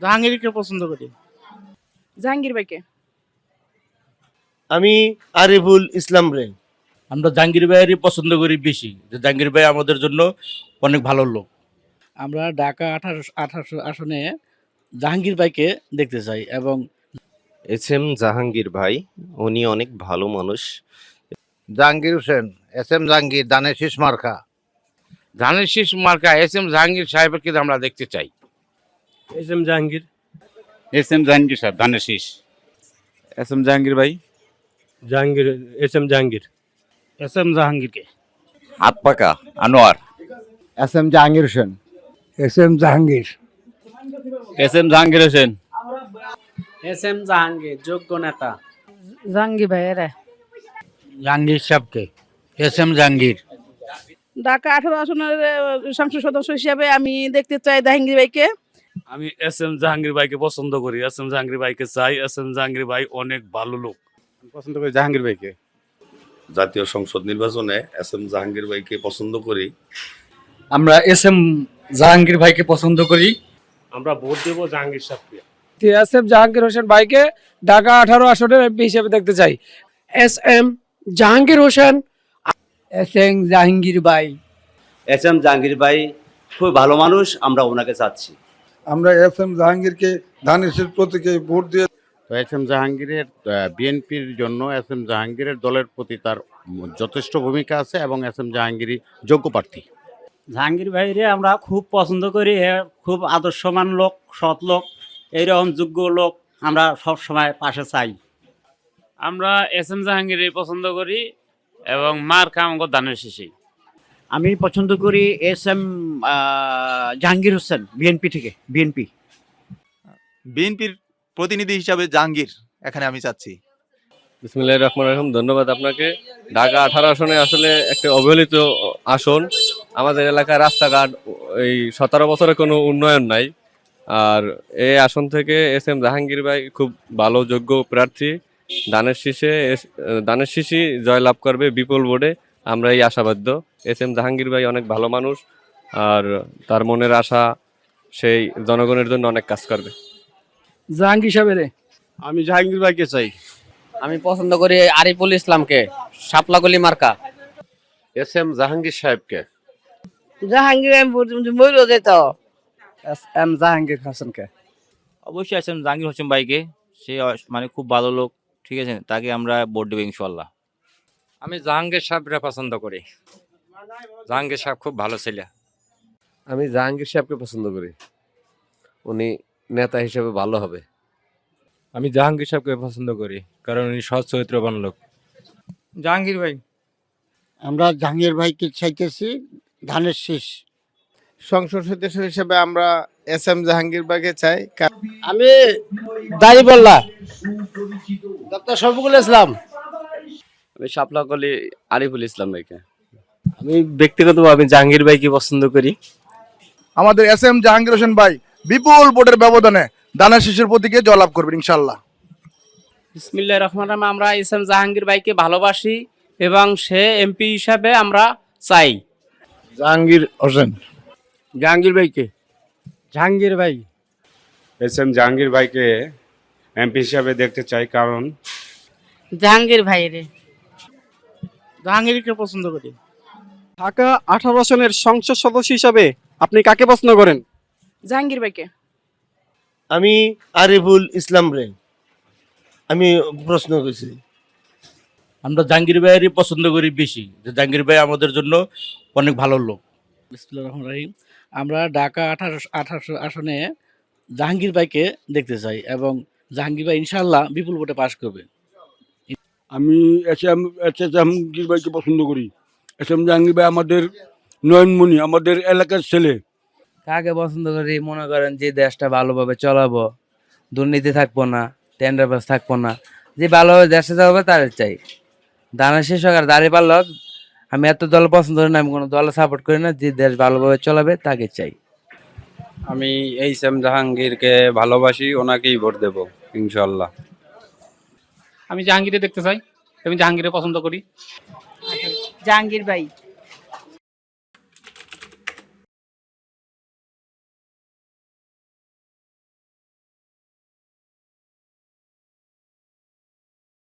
জাহাঙ্গীরকে পছন্দ করি। জাহাঙ্গীর ভাইকে? আমি আরিফুল ইসলাম রে। আমরা জাহাঙ্গীর ভাইয়েরই পছন্দ করি বেশি যে জাহাঙ্গীর ভাই আমাদের জন্য অনেক ভালো লোক। আমরা ঢাকা আঠারোশো আঠারোশো আসনে জাহাঙ্গীর ভাইকে দেখতে চাই এবং এস এম জাহাঙ্গীর ভাই উনি অনেক ভালো মানুষ। জাহাঙ্গীর হোসেন এস এম জাহাঙ্গীর দানের শীষ মার্কা ধানের শীষ মার্কা এস এম জাহাঙ্গীর সাহেবকে আমরা দেখতে চাই। S M Jahangir S M Jahangir সাহেব ধানের শীষ এস এম জাহাঙ্গীর ভাই Jahangir S M Jahangir S M জাহাঙ্গীরকে হাত পাকা Anwar S M Jahangir Hossain S M Jahangir S M Jahangir Hossain S M Jahangir যোগ্য নেতা জাহাঙ্গীর ভাইয়েরা জাহাঙ্গীর সাহেবকে এস এম জাহাঙ্গীর ঢাকা আঠারো আসনের সংসদ সদস্য হিসাবে আমি দেখতে চাই জাহাঙ্গীর ভাইকে আমি এস এম জাহাঙ্গীর ভাইকে পছন্দ করি। এস এম জাহাঙ্গীর ভাইকে চাই। এস এম জাহাঙ্গীর ভাই অনেক ভালো লোক। পছন্দ করি জাহাঙ্গীর ভাইকে। জাতীয় সংসদ নির্বাচনে এস এম জাহাঙ্গীর ভাইকে পছন্দ করি। আমরা এস এম জাহাঙ্গীর ভাইকে পছন্দ করি। আমরা ভোট দেব জাহাঙ্গীর সাহেবকে। এস এম জাহাঙ্গীর হোসেন ভাইকে ঢাকা আঠারো আসনের এমপি হিসেবে দেখতে চাই। S M Jahangir Hossain. S M Jahangir ভাই। এস এম জাহাঙ্গীর ভাই খুব ভালো মানুষ আমরা ওনাকে চাচ্ছি। আমরা এস এম জাহাঙ্গীরকে ধানের শীষ প্রতীকে ভোট দিয়ে তো এস এম জাহাঙ্গীরের বিএনপির জন্য এস এম জাহাঙ্গীরের দলের প্রতি তার যথেষ্ট ভূমিকা আছে এবং এস এম জাহাঙ্গীরই যোগ্য প্রার্থী। জাহাঙ্গীর ভাইরে আমরা খুব পছন্দ করি খুব আদর্শমান লোক সৎ লোক এইরকম যোগ্য লোক আমরা সব সময় পাশে চাই। আমরা এস এম জাহাঙ্গীর পছন্দ করি এবং মার কাম দানের শেষে আমি পছন্দ করি S M Jahangir Hossain BNP থেকে বিএনপি বিএনপির প্রতিনিধি হিসাবে জাহাঙ্গীর এখানে আমি চাচ্ছি বিসমুল্লাহ রহমান রহিম ধন্যবাদ আপনাকে। ঢাকা আঠারো আসনে আসলে একটা অবহেলিত আসন। আমাদের এলাকার রাস্তাঘাট এই সতেরো বছরে কোনো উন্নয়ন নাই। আর এই আসন থেকে এস এম জাহাঙ্গীর ভাই খুব ভালো যোগ্য প্রার্থী। দানের শীষে এস- দানের শীষই জয়লাভ করবে বিপুল বোর্ডে। আমরা এই আশাবাদ্য। এস এম জাহাঙ্গীর ভাই অনেক ভালো মানুষ আর তার মনের আশা সেই জনগণের জন্য অনেক কাজ করবে। জাহাঙ্গীর সাহেবের? আমি জাহাঙ্গীর ভাইকে চাই। আমি পছন্দ করি আরিফুল ইসলামকে শাপলাগলি মার্কা। এস এম জাহাঙ্গীর সাহেবকে। জাহাঙ্গীর ময়ূর যেত এস এম জাহাঙ্গীর হাসানকে। অবশ্যই এস এম জাহাঙ্গীর হোসেন ভাইকে। সে মানে খুব ভালো লোক ঠিক আছে? তাকে আমরা ভোট দেবো ইনশাল্লাহ আমি জাহাঙ্গীর সাহেবরে পছন্দ করি। জাহাঙ্গীর সাহেব খুব ভালো ছেলে। আমি জাহাঙ্গীর সাহেবকে পছন্দ করি। উনি নেতা হিসেবে ভালো হবে। আমি জাহাঙ্গীর সাহেবকে পছন্দ করি কারণ উনি সৎ চরিত্রবান লোক। জাহাঙ্গীর ভাই। আমরা জাহাঙ্গীর ভাইকে চাইতেছি ধানের শীষ। সংসদ সদস্য হিসেবে আমরা এস এম জাহাঙ্গীর ভাইকে চাই আমি দাড়িপাল্লা ডক্টর শফিকুল ইসলাম। আমি শাপলাকলি আরিফুল ইসলাম ভাইকে। আমি ব্যক্তিগতভাবে জাহাঙ্গীর ভাইকে পছন্দ করি। আমাদের এস এম জাহাঙ্গীর হোসেন ভাই বিপুল ভোটের ব্যবধানে দানের শীষের প্রতীকে জয়লাভ করবেন ইনশাল্লাহ বিসমিল্লাহ রহমান রহিম আমরা এস এম জাহাঙ্গীর ভাইকে ভালোবাসি এবং সে এমপি হিসাবে আমরা চাই। জাহাঙ্গীর হোসেন। জাহাঙ্গীর ভাইকে। জাহাঙ্গীর ভাই। এস এম জাহাঙ্গীর ভাইকে এমপি হিসাবে দেখতে চাই কারণ জাহাঙ্গীর ভাইরে জাহাঙ্গীরকে পছন্দ করি। ঢাকা আঠারো আসনের সংসদ সদস্য হিসাবে আপনি কাকে পছন্দ করেন? জাহাঙ্গীর ভাইকে। আমি আরিফুল ইসলাম রে। আমি প্রশ্ন করছি। আমরা জাহাঙ্গীর ভাইয়েরই পছন্দ করি বেশি। যে জাহাঙ্গীর ভাই আমাদের জন্য অনেক ভালো লোক। বিসমুল্লাহ রহমান রহিম। আমরা ঢাকা আঠারোশো আঠারোশো আসনে জাহাঙ্গীর ভাইকে দেখতে চাই এবং জাহাঙ্গীর ভাই ইনশাল্লাহ বিপুল ভোটে পাশ করবে। আমি S M S S Jahangir ভাইকে পছন্দ করি। এস এম জাহাঙ্গীর ভাই আমাদের নয়নমণি আমাদের এলাকার ছেলে। কাকে পছন্দ করি? মনে করেন যে দেশটা ভালোভাবে চলাবো দুর্নীতি থাকব না টেন্ডার বাস থাকব না যে ভালোভাবে দেশে যাবে তার চাই। দানা শেষ হোক আর দাঁড়িয়ে পারল আমি এত দল পছন্দ করি না আমি কোনো দলে সাপোর্ট করি না যে দেশ ভালোভাবে চলাবে তাকে চাই। আমি এই সেম জাহাঙ্গীরকে ভালোবাসি ওনাকেই ভোট দেবো ইনশাল্লাহ আমি জাহাঙ্গীরে দেখতে চাই। আমি জাহাঙ্গীরে পছন্দ করি। জাহাঙ্গীর ভাই।